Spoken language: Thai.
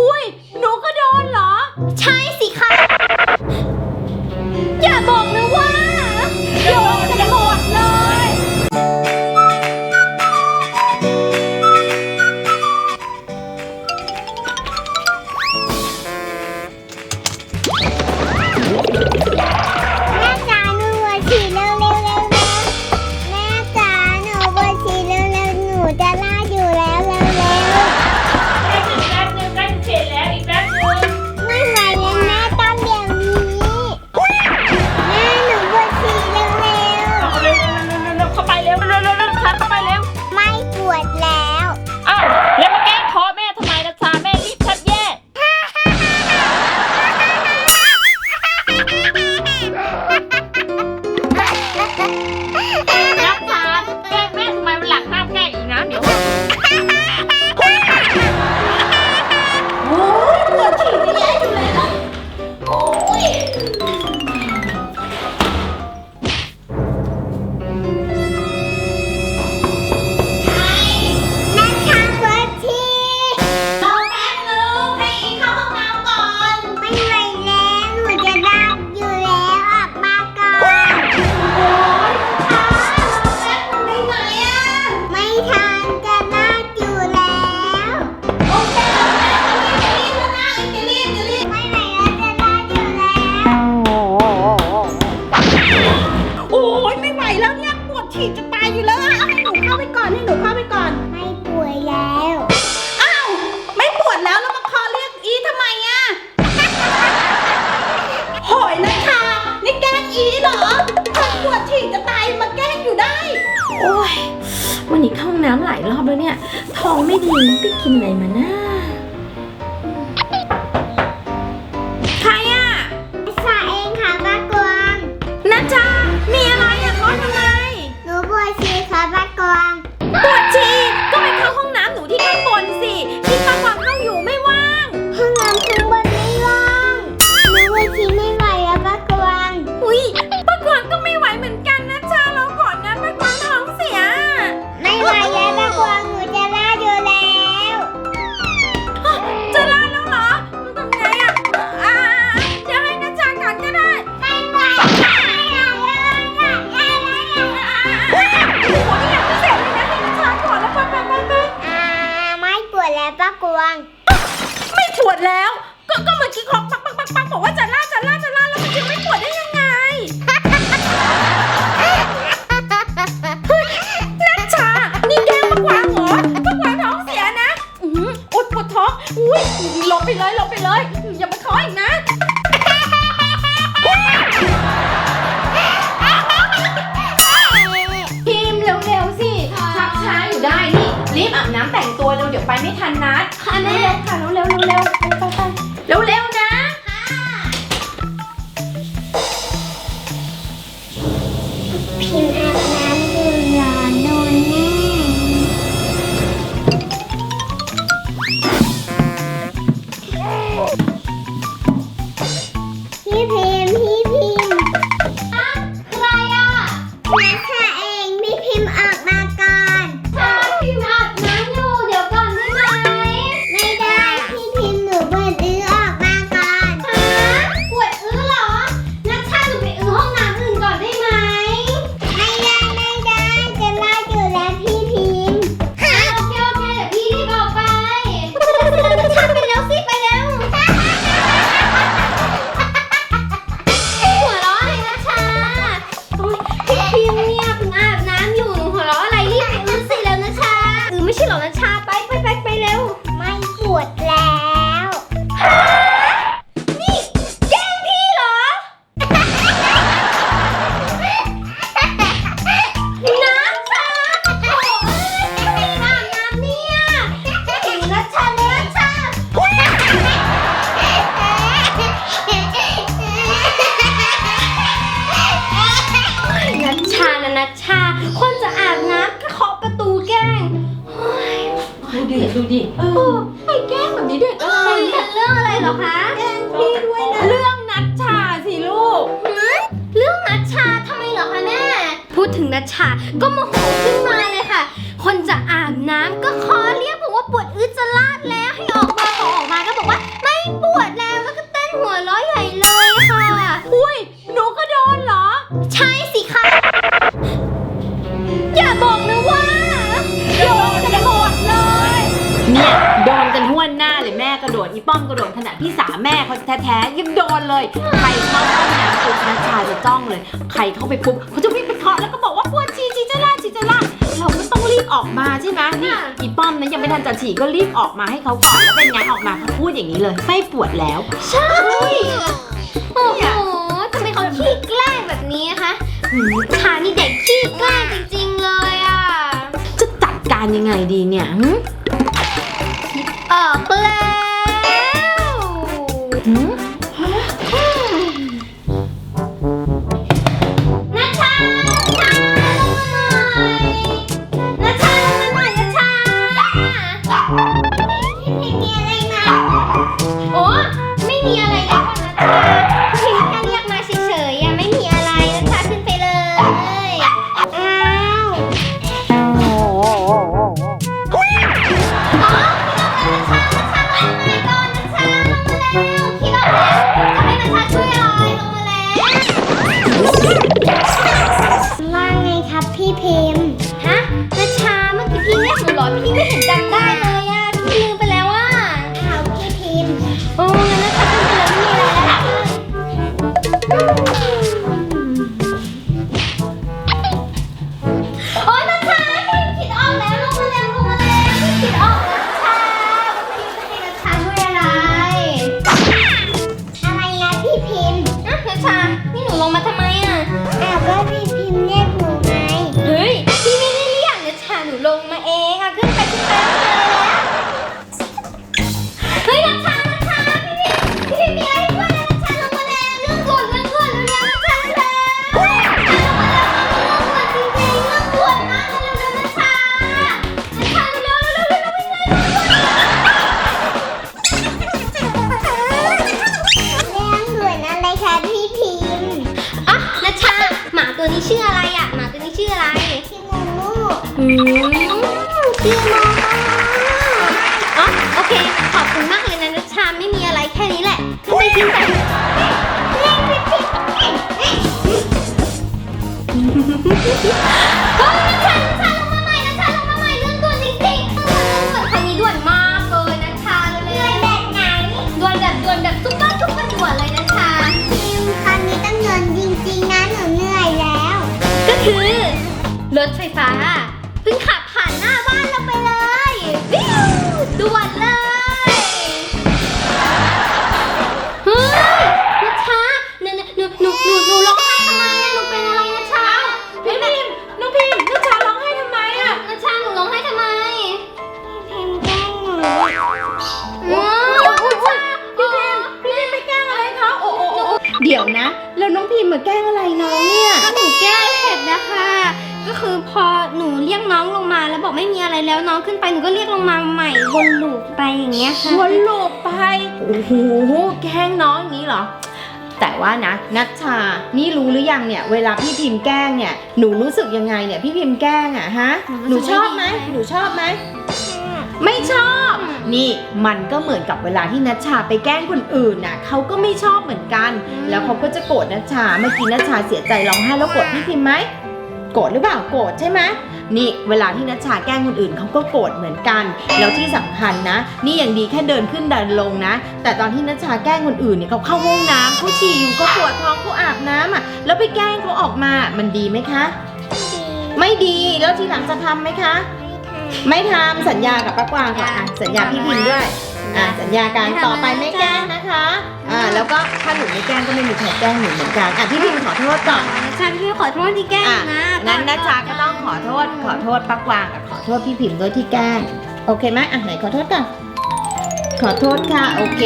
อุ้ย หนูก็โดนเหรอ ใช่ น้ำหลายรอบแล้วเนี่ย ท้องไม่ดีไปกินอะไรมานะ ไม่ทันนัดค่ะแม่ค่ะเร็วเร็วเร็วเร็วไปไป ดูดิดูดิไอ้แกล้งแบบนี้เด็กเออนี่ยเป็นเรื่องอะไรหรอคะแกงพี่ด้วยนะ เรื่องนัดชาสิลูกเรื่องนัชชาทำไมเหรอคะแม่ พูดถึงนัชชาก็โมโหขึ้นมาเลยค่ะ คนจะอาบน้ำก็ขอเรียกบอกว่าปวดอืดจะลาดแล้วให้ออกมาพอออกมาก็บอกว่า แม่เขาแท้ๆยังโดนเลย ใครเข้าห้องน้ำปุ๊บนัชชาจะจ้องเลย ใครเข้าไปปุ๊บเขาจะวิ่งไปเคาะแล้วก็บอกว่าปวดฉี่ฉี่จะล่าฉี่จะล่าเราก็ต้องรีบออกมาใช่ไหมนี่อีป้อมนั้นยังไม่ทันจะฉี่ก็รีบออกมาให้เขาก่อนแล้วเป็นไงออกมาเขาพูดอย่างนี้เลยไม่ปวดแล้ว ใช่โอ้โหทำไมเขาขี้แกล้งแบบนี้คะหืมชานี่เด็กขี้แกล้งจริงๆเลยอะจะจัดการยังไงดีเนี่ยหึออกแล้วหึ ถไฟฟ้าเพิ่งขับผ่านหน้าบ้านเราไปเลยวิวด่วนเลย ก็เรียกลงมาใหม่วนลูปไปอย่างเงี้ยค่ะ วนลูปไป โอ้โห แกล้งน้องอย่างนี้เหรอ แต่ว่านะนัชชา นี่รู้หรือยังเนี่ย เวลาพี่พิมพ์แกล้งเนี่ย หนูรู้สึกยังไงเนี่ย พี่พิมพ์แกล้งอะฮะหนูชอบไหมหนูชอบไหม ไม่ชอบ นี่มันก็เหมือนกับเวลาที่นัชชาไปแกล้งคนอื่นน่ะเขาก็ไม่ชอบเหมือนกันแล้วเขาก็จะโกรธนัชชา เมื่อกี้นัชชาเสียใจร้องไห้แล้วโกรธพี่พิมพ์ไหมโกรธหรือเปล่า โกรธใช่ไหม นี่เวลาที่นัชชาแกล้งคนอื่นเขาก็โกรธเหมือนกัน แล้วที่สำคัญนะ นี่อย่างดีแค่เดินขึ้นเดินลงนะ แต่ตอนที่นัชชาแกล้งคนอื่นเนี่ยเขาเข้าห้องน้ำเขาฉี่อยู่เขาปวดท้องเขาอาบน้ำอะ แล้วไปแกล้งเขาออกมา มันดีไหมคะ ไม่ดี แล้วทีหลังจะทำไหมคะ ไม่ทำสัญญากับป้ากวางก่อนอะสัญญาพี่พิมพ์ด้วยอะสัญญาการต่อไปไม่แกล้งนะคะอ่าแล้วก็ถ้าหนูไม่แกล้งก็ไม่มีใครแกล้งหนูเหมือนกันอะพี่พิมพ์ขอโทษก่อนนัชชาพี่ขอโทษที่แกล้งอะนะงั้นนัชชาก็ต้องข อโทษ ขอโทษป้ากวางกับขอโทษพี่พิมพ์ด้วยที่แกล้งโอเคไหมอะไหนขอโทษก่อนขอโทษค่ะ โอเค